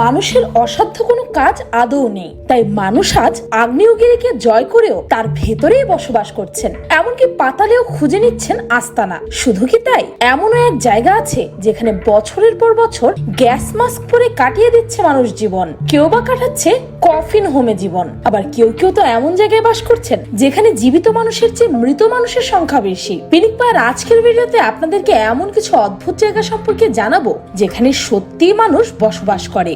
মানুষের অসাধ্য কোনো কাজ আদৌ নেই। তাই মানুষ আজ আগ্নেয়গিরিকে জয় করেও তার ভেতরেই বসবাস করছেন। এমনকি পাতালেও খুঁজে নিচ্ছেন আস্তানা। শুধু কি তাই? এমনও এক জায়গা আছে যেখানে বছরের পর বছর গ্যাস মাস্ক পরে কাটিয়ে দিচ্ছে মানুষ জীবন। কেউ বা কাটাচ্ছে কফিন হোমে জীবন। আবার কেউ কেউ তো এমন জায়গায় বাস করছেন যেখানে জীবিত মানুষের চেয়ে মৃত মানুষের সংখ্যা বেশি। পিনিক পায়ের আজকের ভিডিওতে আপনাদেরকে এমন কিছু অদ্ভুত জায়গা সম্পর্কে জানাব যেখানে সত্যিই মানুষ বসবাস করে।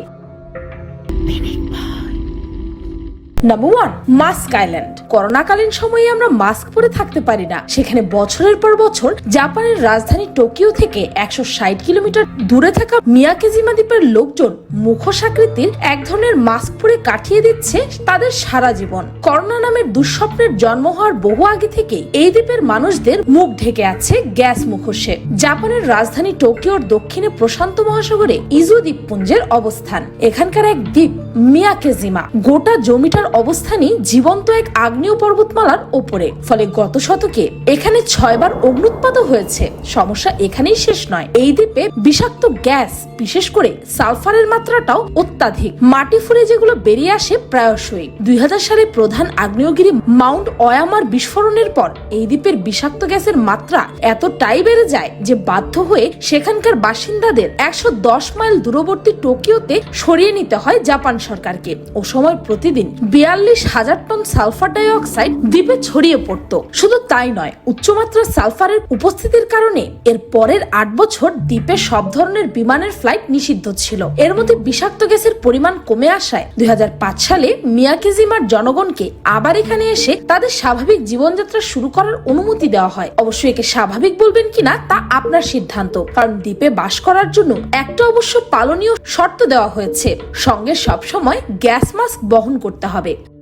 নাম্বার ওয়ান মাস্ক আইল্যান্ড করোনাকালীন সময়ে আমরা মাস্ক পরে থাকতে পারি না। সেখানে বছরের পর বছর জাপানের রাজধানী টোকিও থেকে একশো ষাট কিলোমিটার দূরে থাকা মিয়াকেজিমা দ্বীপের লোকজন মুখোশ আকৃতির এক ধরনের মাস্ক পরে কাটিয়ে দিচ্ছে তাদের সারা জীবন। করোনা নামের দুঃস্বপ্নের জন্ম হওয়ার বহু আগে থেকে এই দ্বীপের মানুষদের মুখ ঢেকে আছে গ্যাস মুখোশে। জাপানের রাজধানী টোকিওর দক্ষিণে প্রশান্ত মহাসাগরে ইজু দ্বীপপুঞ্জের অবস্থান। এখানকার এক দ্বীপ, মিয়াকেজিমা। গোটা জমিটার অবস্থানই জীবন্ত এক আগ্নেয় পর্বতমালার ওপরে। ফলে গত শতকে এখানে ছয়বার অগ্নুৎপাত হয়েছে। সমস্যা এখানেই শেষ নয়। এই দ্বীপে বিষাক্ত গ্যাস, বিশেষ করে সালফারের মাত্রাটাও অত্যাধিক। মাটি ফুলে যেগুলো বেরিয়ে আসে প্রায়শই। দুই সালে প্রধান আগ্নেয়গিরি মাউন্ট অয়ামার বিস্ফোরণের পর এই দ্বীপের বিষাক্ত গ্যাসের মাত্রা এতটাই বেড়ে যায় যে বাধ্য হয়ে সেখানকার বাসিন্দাদের একশো দশ মাইল দূরবর্তী টোকিওতে সরিয়ে নিতে হয় জাপান সরকারকে। ও সময় প্রতিদিন বিয়াল্লিশ হাজার টন সালফার ডাই অক্সাইড দ্বীপে ছড়িয়ে পড়তো। শুধু তাই নয় উচ্চমাত্রার সালফারের উপস্থিতির কারণে এর পরের আট বছর দ্বীপে সব ধরনের বিমানের ফ্লাইট নিষিদ্ধ ছিল। এর মধ্যে বিষাক্ত গ্যাসের পরিমাণ কমে আসায় দু হাজার পাঁচ সালে মিয়াকিজিমার জনগণকে আবার এখানে এসে তাদের স্বাভাবিক জীবনযাত্রা শুরু করার অনুমতি দেওয়া হয়। অবশ্যই একে স্বাভাবিক বলবেন কিনা তা আপনার সিদ্ধান্ত। কারণ দ্বীপে বাস করার জন্য একটা অবশ্য পালনীয় শর্ত দেওয়া হয়েছে। সঙ্গে সবসময় গ্যাস মাস্ক বহন করতে হবে।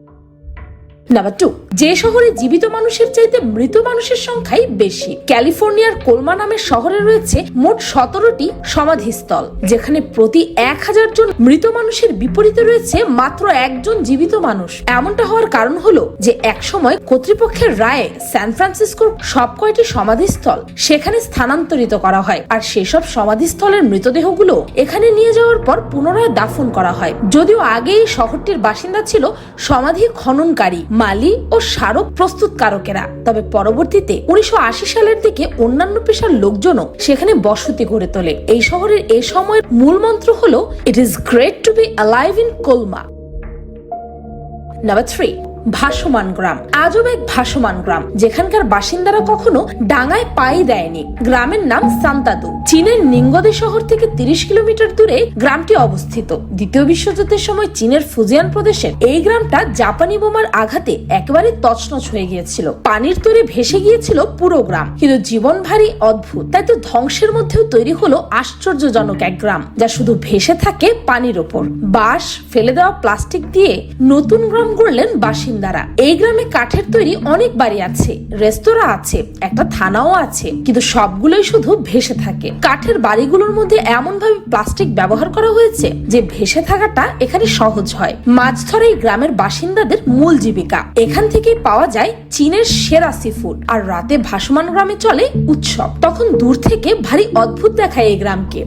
নাম্বার টু যে শহরে জীবিত মানুষের চাইতে মৃত মানুষের সংখ্যাই বেশি, ক্যালিফোর্নিয়ার কোলমা নামের শহরে রয়েছে মোট সতেরোটি সমাধিস্থল, যেখানে প্রতি এক হাজার জন মৃত মানুষের বিপরীতে রয়েছে মাত্র একজন জীবিত মানুষ। এমনটা হওয়ার কারণ হলো যে একসময় কর্তৃপক্ষের রায়ে সান ফ্রান্সিসকোর সব কয়টি সমাধিস্থল সেখানে স্থানান্তরিত করা হয় আর সেসব সমাধিস্থলের মৃতদেহগুলো এখানে নিয়ে যাওয়ার পর পুনরায় দাফন করা হয়। যদিও আগে এই শহরটির বাসিন্দা ছিল সমাধি খননকারী মালি ও স্মারক প্রস্তুতকারকেরা। তবে পরবর্তীতে উনিশশো আশি সালের দিকে অন্যান্য পেশার লোকজনও সেখানে বসতি গড়ে তোলে। এই শহরের এ সময়ের মূল মন্ত্র হল it is great to be alive in কোলমা number three ভাসমান গ্রাম। আজব এক ভাসমান গ্রাম। যেখানকার বাসিন্দারা কখনো ডাঙায় পাই দেয়নি। গ্রামের নাম সান্তাদু চীনের নিঙ্গদে শহর থেকে তিরিশ কিলোমিটার দূরে গ্রামটি অবস্থিত। দ্বিতীয় বিশ্বযুদ্ধের সময় চীনের ফুজিয়ান প্রদেশের এই গ্রামটা জাপানি বোমার আঘাতে একেবারে তছনছ হয়ে গিয়েছিল। পানির তরে ভেসে গিয়েছিল পুরো গ্রাম। কিন্তু জীবন ভারী অদ্ভুত। তাই তো ধ্বংসের মধ্যেও তৈরি হলো আশ্চর্যজনক এক গ্রাম, যা শুধু ভেসে থাকে পানির ওপর। বাঁশ ফেলে দেওয়া প্লাস্টিক দিয়ে নতুন গ্রাম গড়লেন বাসিন্দারা। এই গ্রামে কাঠের তৈরি অনেক বাড়ি আছে, রেস্তোরাঁ আছে, একটা থানাও আছে, কিন্তু সবগুলোই শুধু ভেসে থাকে। কাঠের বাড়িগুলোর মধ্যে এমন ভাবে প্লাস্টিক ব্যবহার করা হয়েছে যে ভেসে থাকাটা এখানে সহজ হয়। মাছ ধরা এই গ্রামের বাসিন্দাদের মূল জীবিকা। এখান থেকেই পাওয়া যায় চীনের সেরা সি ফুড আর রাতে ভাসমান গ্রামে চলে উৎসব। তখন দূর থেকে ভারী অদ্ভুত দেখায় এই গ্রামকে।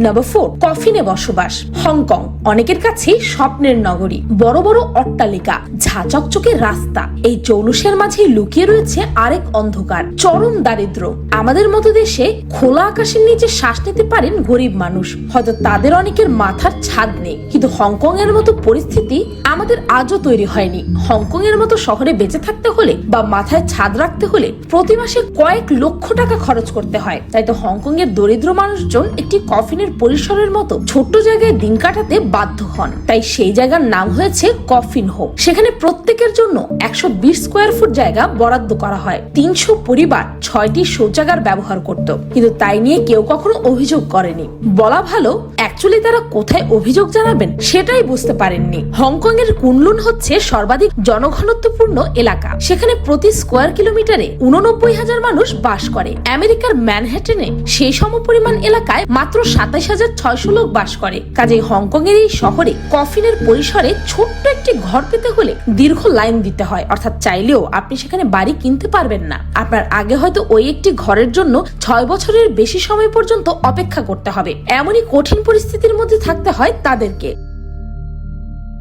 নাম্বার ফোর কফিনে বসবাস, হংকং, অনেকের কাছে স্বপ্নের নগরী। বড় বড় অট্টালিকা ঝাঁচকচকে রাস্তা। এই চৌলুসের মাঝে লুকিয়ে রয়েছে আরেক অন্ধকার, চরম দারিদ্র আমাদের মতো দেশে খোলা আকাশের নিচে শ্বাস নিতে পারেন গরিব মানুষ। হয়তো তাদের অনেকের মাথার ছাদ নেই। কিন্তু হংকং এর মতো পরিস্থিতি আমাদের আজও তৈরি হয়নি। হংকং এর মতো শহরে বেঁচে থাকতে হলে বা মাথায় ছাদ রাখতে হলে প্রতি মাসে কয়েক লক্ষ টাকা খরচ করতে হয়। তাই তো হংকং এর দরিদ্র মানুষজন একটি কফিনের পরিসরের মতো ছোট্ট জায়গায় দিন কাটাতে বাধ্য হন। তাই সেই জায়গার নাম হয়েছে কফিন হোম সেখানে প্রত্যেকের জন্য একশো বিশ স্কোয়ার ফুট জায়গা বরাদ্দ করা হয়। তিনশো পরিবার ছয়টি শৌচাগার ব্যবহার করত। কিন্তু তাই নিয়ে কেউ কখনো অভিযোগ করেনি। বলা ভালো অ্যাকচুয়ালি তারা কোথায় অভিযোগ জানাবেন সেটাই বুঝতে পারেননি। হংকং এর কুনলুন হচ্ছে সর্বাধিক জনঘনত্বপূর্ণ এলাকা। সেখানে প্রতি স্কোয়ার কিলোমিটারে উননব্বই হাজার মানুষ বাস করে। আমেরিকার ম্যানহেটেনে সেই সমপরিমাণ এলাকায় মাত্র সাত সাতাশ হাজার ছয়শো লোক বাস করে। কাজেই হংকং এর এই শহরে কফিনের পরিসরে ছোট্ট একটি ঘর পেতে হলে দীর্ঘ লাইন দিতে হয়। অর্থাৎ চাইলেও আপনি সেখানে বাড়ি কিনতে পারবেন না। আপনার আগে হয়তো ওই একটি ঘরের জন্য ছয় বছরের বেশি সময় পর্যন্ত অপেক্ষা করতে হবে। এমনই কঠিন পরিস্থিতির মধ্যে থাকতে হয় তাদেরকে।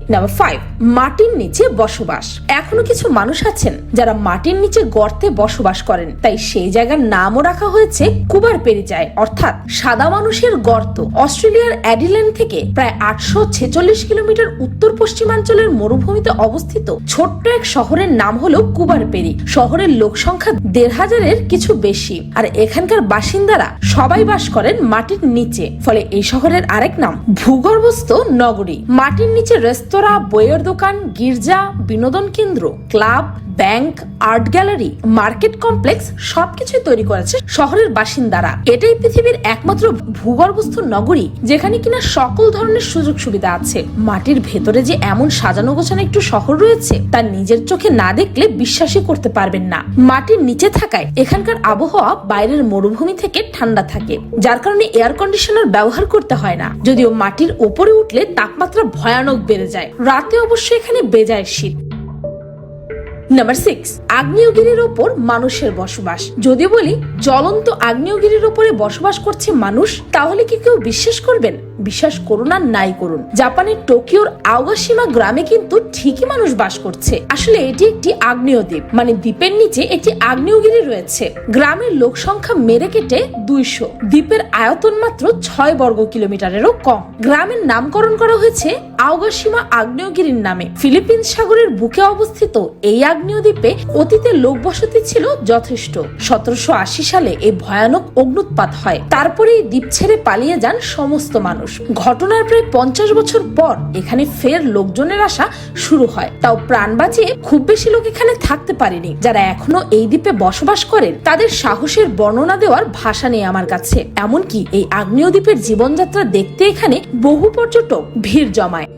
নাম্বার ফাইভ মাটির নিচে বসবাস। এখনও কিছু মানুষ আছেন যারা মাটির নিচে গর্তে বসবাস করেন। তাই সেই জায়গার নামও রাখা হয়েছে কুবার পেরিচায়। অর্থাৎ সাদা মানুষের গর্ত। অস্ট্রেলিয়ার অ্যাডিল্যান্ড থেকে প্রায় আটশো ছেচল্লিশ কিলোমিটার উত্তর পশ্চিমাঞ্চলের মরুভূমিতে অবস্থিত ছোট্ট এক শহরের নাম হলো কুবার পেরি। শহরের লোক সংখ্যা দেড় হাজারের কিছু বেশি। আর এখানকার বাসিন্দারা সবাই বাস করেন মাটির নিচে। ফলে এই শহরের আরেক নাম ভূগর্ভস্থ নগরী। মাটির নিচে রেস্তোরাঁ বইয়ের দোকান গির্জা বিনোদন কেন্দ্র club bank, art gallery, market complex সবকিছুই তৈরি করেছে শহরের বাসিন্দারা। এটাই পৃথিবীর একমাত্র ভূগর্ভস্থ নগরী, যেখানে কিনা সকল ধরনের সুযোগ সুবিধা আছে। মাটির ভেতরে যে এমন সাজানো গোছানো একটু শহর রয়েছে, তা নিজের চোখে না দেখলে বিশ্বাসই করতে পারবেন না। মাটির নিচে থাকায় এখানকার আবহাওয়া বাইরের মরুভূমি থেকে ঠান্ডা থাকে, যার কারণে এয়ার কন্ডিশনার ব্যবহার করতে হয় না। যদিও মাটির ওপরে উঠলে তাপমাত্রা ভয়ানক বেড়ে যায়। রাতে অবশ্য এখানে বেজায় শীত। নাম্বার সিক্স আগ্নেয়গিরির ওপর মানুষের বসবাস। যদি বলি, জ্বলন্ত আগ্নেয়গিরির ওপরে বসবাস করছে মানুষ, তাহলে কি কেউ বিশ্বাস করবেন? বিশ্বাস করুন আর নাই করুন। জাপানের টোকিওর আওগাসীমা গ্রামে কিন্তু ঠিকই মানুষ বাস করছে। আসলে এটি একটি আগ্নেয় দ্বীপ মানে দ্বীপের নিচে একটি আগ্নেয়গিরি রয়েছে। গ্রামের লোক সংখ্যা মেরে কেটে দুইশো। দ্বীপের আয়তন মাত্র ছয় বর্গ কিলোমিটারেরও কম। গ্রামের নামকরণ করা হয়েছে আওগাসীমা আগ্নেয়গিরির নামে। ফিলিপিন্স সাগরের বুকে অবস্থিত এই আগ্নেয় দ্বীপে অতীতে লোকবসতি ছিল যথেষ্ট। সতেরোশো আশি সালে এই ভয়ানক অগ্নুৎপাত হয়। তারপরে এই দ্বীপ ছেড়ে পালিয়ে যান সমস্ত মানুষ। ঘটনার প্রায় পঞ্চাশ বছর পর এখানে ফের লোকজনের আসা শুরু হয়। তাও প্রাণ বাঁচিয়ে খুব বেশি লোক এখানে থাকতে পারেনি। যারা এখনও এই দ্বীপে বসবাস করেন, তাদের সাহসের বর্ণনা দেওয়ার ভাষা নেই আমার কাছে। এমনকি এই আগ্নেয় দ্বীপের জীবনযাত্রা দেখতে এখানে বহু পর্যটক ভিড় জমায়।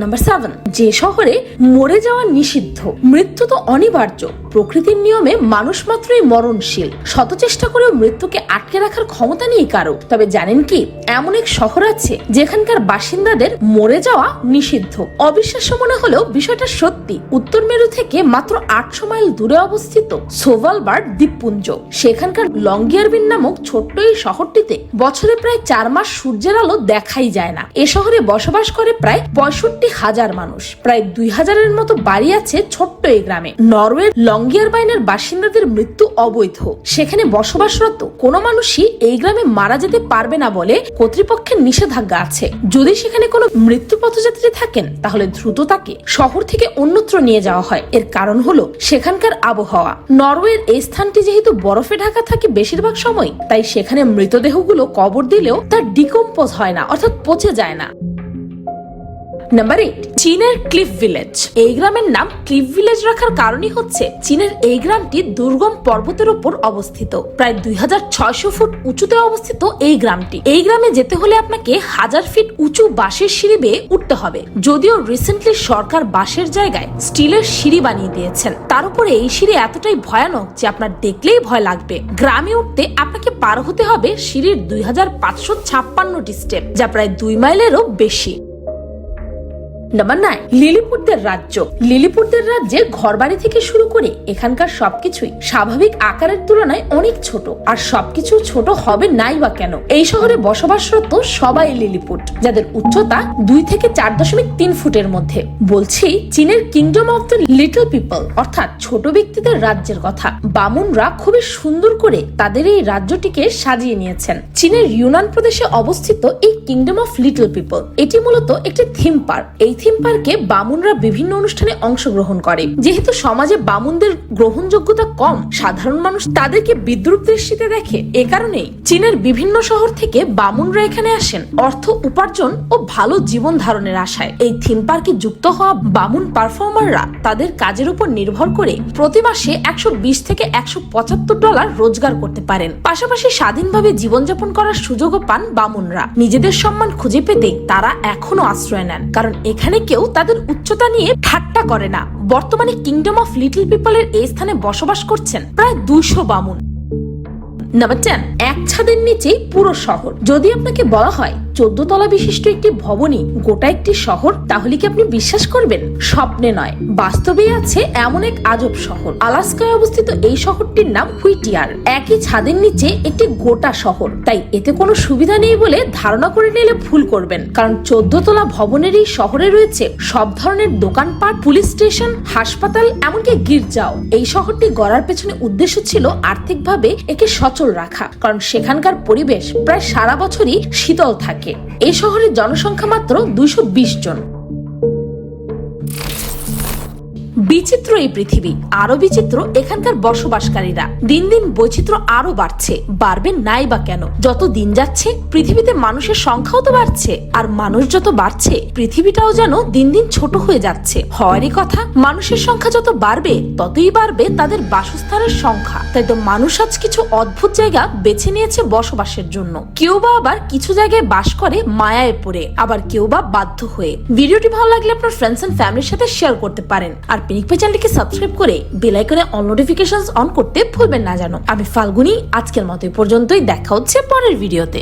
নাম্বার সেভেন যে শহরে মরে যাওয়া নিষিদ্ধ, মৃত্যু তো অনিবার্য, প্রকৃতির নিয়মে মানুষ মাত্রই মরণশীল। শত চেষ্টা করেও মৃত্যুকে আটকে রাখার ক্ষমতা নেই কারও। তবে জানেন কি, এমন এক শহর আছে যেখানকার বাসিন্দাদের মরে যাওয়া নিষিদ্ধ। অবিশ্বাস্য মনে হলেও বিষয়টা সত্যি। উত্তর মেরু থেকে মাত্র আটশো মাইল দূরে অবস্থিত সোভালবার্ড দ্বীপপুঞ্জ। সেখানকার লঙ্গিয়ারবিন নামক ছোট্ট এই শহরটিতে বছরে প্রায় চার মাস সূর্যের আলো দেখাই যায় না। এ শহরে বসবাস করে প্রায় পঁয়ষট্টি হাজার মানুষ। প্রায় দুই হাজারের মতো বাড়ি আছে ছোট্ট এই গ্রামে। নরওয়ের লঙ্গিয়ারবাইনের বাসিন্দাদের মৃত্যু অবৈধ। সেখানে বসবাসরত কোনো মানুষই এই গ্রামে মারা যেতে পারবে না বলে কর্তৃপক্ষের নিষেধাজ্ঞা আছে। যদি সেখানে কোনো মৃত্যু পথযাত্রী থাকেন, তাহলে দ্রুত তাকে শহর থেকে অন্যত্র নিয়ে যাওয়া হয়। এর কারণ হলো সেখানকার আবহাওয়া। নরওয়ের এই স্থানটি যেহেতু বরফে ঢাকা থাকে বেশিরভাগ সময়, তাই সেখানে মৃতদেহগুলো কবর দিলেও তার ডিকম্পোজ হয় না, অর্থাৎ পচে যায় না। নাম্বার এইট চীনের ক্লিফ ভিলেজ। এই গ্রামের নাম ক্লিফ ভিলেজ রাখার কারণই হচ্ছে চীনের এই গ্রামটি দুর্গম পর্বতের ওপর অবস্থিত। প্রায় দুই হাজার ছয়শো ফুট উঁচুতে অবস্থিত এই গ্রামটি। এই গ্রামে যেতে হলে আপনাকে হাজার ফিট উঁচু বাঁশের সিঁড়ি বেয়ে উঠতে হবে। যদিও রিসেন্টলি সরকার বাঁশের জায়গায় স্টিলের সিঁড়ি বানিয়ে দিয়েছেন। তার উপরে এই সিঁড়ি এতটাই ভয়ানক যে আপনার দেখলেই ভয় লাগবে। গ্রামে উঠতে আপনাকে পার হতে হবে সিঁড়ির দুই হাজার পাঁচশো ছাপ্পান্নটি স্টেপ যা প্রায় দুই মাইলেরও বেশি। নাম্বার নাইন লিলিপুটদের রাজ্য। লিলিপুরদের রাজ্যে ঘরবাড়ি থেকে শুরু করে এখানকার সবকিছুই স্বাভাবিক আকারের তুলনায় অনেক ছোট। আর সবকিছু ছোট হবে নাই বা কেন? এই শহরে বসবাসরত সবাই লিলিপুট, যাদের উচ্চতা দুই থেকে চার দশমিক তিন ফুটের মধ্যে। বলছি চীনের kingdom of the little people, অর্থাৎ ছোট ব্যক্তিদের রাজ্যের কথা। বামুনরা খুবই সুন্দর করে তাদের এই রাজ্যটিকে সাজিয়ে নিয়েছেন। চীনের ইউনান প্রদেশে অবস্থিত এই কিংডম অফ লিটল পিপল, এটি মূলত একটি থিম পার্ক। এই থিম পার্কে বামুনরা বিভিন্ন অনুষ্ঠানে অংশগ্রহণ করে। যেহেতু সমাজে বামুনদের গ্রহণযোগ্যতা কম, সাধারণ মানুষ তাদেরকে বিদ্রুপ দৃষ্টিতে দেখে। এ কারণেই চীনের বিভিন্ন শহর থেকে বামুনরা এখানে আসেন। অর্থ উপার্জন ও ভালো জীবন ধারণের আশায়। এই থিম পার্কে যুক্ত হওয়া বামুন পারফর্মাররা তাদের কাজের উপর নির্ভর করে প্রতি মাসে একশো বিশ থেকে একশো পঁচাত্তর ডলার রোজগার করতে পারেন। পাশাপাশি স্বাধীনভাবে জীবনযাপন করার সুযোগও পান বামুনরা। নিজেদের সম্মান খুঁজে পেতে তারা এখনও আশ্রয় নেন। কারণ এখানে কেউ তাদের উচ্চতা নিয়ে ঠাট্টা করে না। বর্তমানে কিংডম অফ লিটল পিপলের এই স্থানে বসবাস করছেন প্রায় দুইশো বামুন। নাম্বার টেন এক ছাদের নিচেই পুরো শহর। যদি আপনাকে বলা হয় চোদ্দ তলা বিশিষ্ট একটি ভবনই গোটা একটি শহর, তাহলে কি আপনি বিশ্বাস করবেন? স্বপ্নে নয়। বাস্তবেই আছে এমন এক আজব শহর। আলাস্কায় অবস্থিত এই শহরটির নাম হুইটিয়ার। একই ছাদের নিচে একটি গোটা শহর। তাই এতে কোনো সুবিধা নেই বলে ধারণা করে নিলে ভুল করবেন। কারণ চোদ্দ তলা ভবনের এই শহরে রয়েছে সব ধরনের দোকানপাট, পুলিশ স্টেশন, হাসপাতাল, এমনকি গির্জাও। এই শহরটি গড়ার পেছনে উদ্দেশ্য ছিল আর্থিকভাবে একে সচল রাখা। কারণ সেখানকার পরিবেশ প্রায় সারা বছরই শীতল থাকে। এই শহরের জনসংখ্যা মাত্র দুইশো বিশ জন। বিচিত্র এই পৃথিবী আরও বিচিত্র এখানকার বসবাসকারীরা। দিন দিন বৈচিত্র্য আরও বাড়ছে। বাড়বে নাই বা কেন? যত দিন যাচ্ছে, পৃথিবীতে মানুষের সংখ্যাও তো বাড়ছে। আর মানুষ যত বাড়ছে, পৃথিবীটাও যেন দিন দিন ছোট হয়ে যাচ্ছে। হওয়ারই কথা, মানুষের সংখ্যা যত বাড়বে, ততই বাড়বে তাদের বাসস্থানের সংখ্যা। তাই তো মানুষ আজ কিছু অদ্ভুত জায়গা বেছে নিয়েছে বসবাসের জন্য। কেউ বা আবার কিছু জায়গায় বাস করে মায়ায় পড়ে, আবার কেউ বা বাধ্য হয়ে। ভিডিওটি ভালো লাগলে আপনার ফ্রেন্ডস এন্ড ফ্যামিলির সাথে শেয়ার করতে পারেন। আর পিনিক পে চ্যানেলটিকে সাবস্ক্রাইব করে বেল আইকনে অল নোটিফিকেশন অন করতে ভুলবেন না জানো। আমি ফাল্গুনি, আজকের মতো পর্যন্তই, দেখা হচ্ছে পরের ভিডিওতে